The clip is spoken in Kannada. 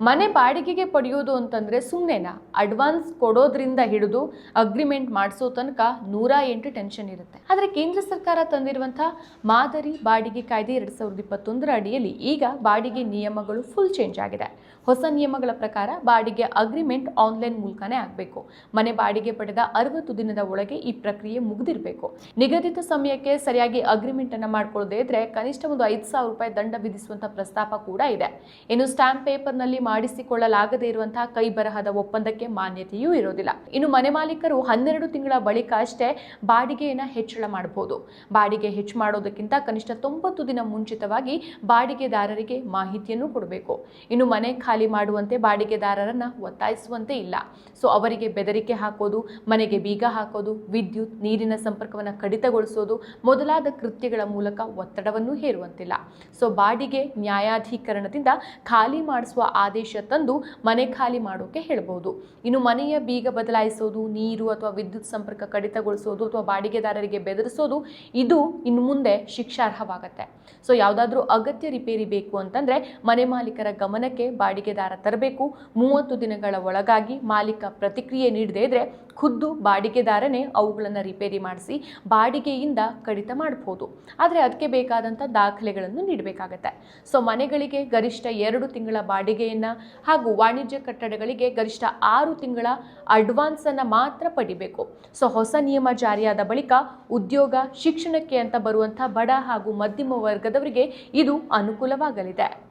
ಮನೆ ಬಾಡಿಗೆಗೆ ಪಡೆಯೋದು ಅಂತಂದ್ರೆ ಸುಮ್ಮನೆನಾ ಅಡ್ವಾನ್ಸ್ ಕೊಡೋದ್ರಿಂದ ಹಿಡಿದು ಅಗ್ರಿಮೆಂಟ್ ಮಾಡಿಸೋ ತನಕ ನೂರ ಎಂಟು ಟೆನ್ಷನ್ ಇರುತ್ತೆ. ಆದರೆ ಕೇಂದ್ರ ಸರ್ಕಾರ ತಂದಿರುವಂಥ ಮಾದರಿ ಬಾಡಿಗೆ ಕಾಯ್ದೆ ಎರಡು ಸಾವಿರದ ಇಪ್ಪತ್ತೊಂದರ ಅಡಿಯಲ್ಲಿ ಈಗ ಬಾಡಿಗೆ ನಿಯಮಗಳು ಫುಲ್ ಚೇಂಜ್ ಆಗಿದೆ. ಹೊಸ ನಿಯಮಗಳ ಪ್ರಕಾರ ಬಾಡಿಗೆ ಅಗ್ರಿಮೆಂಟ್ ಆನ್ಲೈನ್ ಮೂಲಕನೇ ಆಗಬೇಕು. ಮನೆ ಬಾಡಿಗೆ ಪಡೆದ ಅರವತ್ತು ದಿನದ ಒಳಗೆ ಈ ಪ್ರಕ್ರಿಯೆ ಮುಗಿದಿರಬೇಕು. ನಿಗದಿತ ಸಮಯಕ್ಕೆ ಸರಿಯಾಗಿ ಅಗ್ರಿಮೆಂಟ್ ಮಾಡಿಕೊಳ್ಳದೇ ಇದ್ರೆ ಕನಿಷ್ಠ ಒಂದು ಐದು ಸಾವಿರ ರೂಪಾಯಿ ದಂಡ ವಿಧಿಸುವಂತ ಪ್ರಸ್ತಾಪ ಕೂಡ ಇದೆ. ಇನ್ನು ಸ್ಟಾಂಪ್ ಪೇಪರ್ನಲ್ಲಿ ಮಾಡಿಸಿಕೊಳ್ಳಲಾಗದೇ ಇರುವಂತಹ ಕೈ ಬರಹದ ಒಪ್ಪಂದಕ್ಕೆ ಮಾನ್ಯತೆಯೂ ಇರೋದಿಲ್ಲ ಇನ್ನು ಮನೆ ಮಾಲೀಕರು ಹನ್ನೆರಡು ತಿಂಗಳ ಬಳಿಕ ಅಷ್ಟೇ ಬಾಡಿಗೆಯನ್ನು ಹೆಚ್ಚಳ ಮಾಡಬಹುದು. ಬಾಡಿಗೆ ಹೆಚ್ಚು ಮಾಡೋದಕ್ಕಿಂತ ಕನಿಷ್ಠ ತೊಂಬತ್ತು ದಿನ ಮುಂಚಿತವಾಗಿ ಬಾಡಿಗೆದಾರರಿಗೆ ಮಾಹಿತಿಯನ್ನು ಕೊಡಬೇಕು. ಇನ್ನು ಮನೆ ಖಾಲಿ ಮಾಡುವಂತೆ ಬಾಡಿಗೆದಾರರನ್ನ ಒತ್ತಾಯಿಸುವಂತೆ ಇಲ್ಲ. ಸೊ, ಅವರಿಗೆ ಬೆದರಿಕೆ ಹಾಕೋದು, ಮನೆಗೆ ಬೀಗ ಹಾಕೋದು, ವಿದ್ಯುತ್, ನೀರಿನ ಸಂಪರ್ಕವನ್ನು ಕಡಿತಗೊಳಿಸೋದು ಮೊದಲಾದ ಕೃತ್ಯಗಳ ಮೂಲಕ ಒತ್ತಡವನ್ನು ಹೇರುವಂತಿಲ್ಲ. ಸೊ, ಬಾಡಿಗೆ ನ್ಯಾಯಾಧೀಕರಣದಿಂದ ಖಾಲಿ ಮಾಡಿಸುವ ಆದೇಶ ತಂದು ಮನೆ ಖಾಲಿ ಮಾಡೋಕೆ ಹೇಳ್ಬೋದು. ಇನ್ನು ಮನೆಯ ಬೀಗ ಬದಲಾಯಿಸೋದು, ನೀರು ಅಥವಾ ವಿದ್ಯುತ್ ಸಂಪರ್ಕ ಕಡಿತಗೊಳಿಸೋದು ಅಥವಾ ಬಾಡಿಗೆದಾರರಿಗೆ ಬೆದರಿಸೋದು, ಇದು ಇನ್ನು ಮುಂದೆ ಶಿಕ್ಷಾರ್ಹವಾಗತ್ತೆ. ಸೊ ಯಾವುದಾದ್ರೂ ಅಗತ್ಯ ರಿಪೇರಿ ಬೇಕು ಅಂತಂದ್ರೆ ಮನೆ ಮಾಲೀಕರ ಗಮನಕ್ಕೆ ಬಾಡಿಗೆದಾರ ತರಬೇಕು. ಮೂವತ್ತು ದಿನಗಳ ಒಳಗಾಗಿ ಮಾಲೀಕ ಪ್ರತಿಕ್ರಿಯೆ ನೀಡದೇ ಇದ್ರೆ ಖುದ್ದು ಬಾಡಿಗೆದಾರನೇ ಅವುಗಳನ್ನು ರಿಪೇರಿ ಮಾಡಿಸಿ ಬಾಡಿಗೆಯಿಂದ ಕಡಿತ ಮಾಡಬಹುದು ಆದರೆ ಅದಕ್ಕೆ ಬೇಕಾದಂಥ ದಾಖಲೆಗಳನ್ನು ನೀಡಬೇಕಾಗತ್ತೆ. ಸೊ ಮನೆಗಳಿಗೆ ಗರಿಷ್ಠ ಎರಡು ತಿಂಗಳ ಬಾಡಿಗೆಯನ್ನು ಹಾಗೂ ವಾಣಿಜ್ಯ ಕಟ್ಟಡಗಳಿಗೆ ಗರಿಷ್ಠ ಆರು ತಿಂಗಳ ಅಡ್ವಾನ್ಸನ್ನು ಮಾತ್ರ ಪಡಿಬೇಕು. ಸೊ ಹೊಸ ನಿಯಮ ಜಾರಿಯಾದ ಬಳಿಕ ಉದ್ಯೋಗ, ಶಿಕ್ಷಣಕ್ಕೆ ಅಂತ ಬರುವಂಥ ಬಡ ಹಾಗೂ ಮಧ್ಯಮ ವರ್ಗದವರಿಗೆ ಇದು ಅನುಕೂಲವಾಗಲಿದೆ.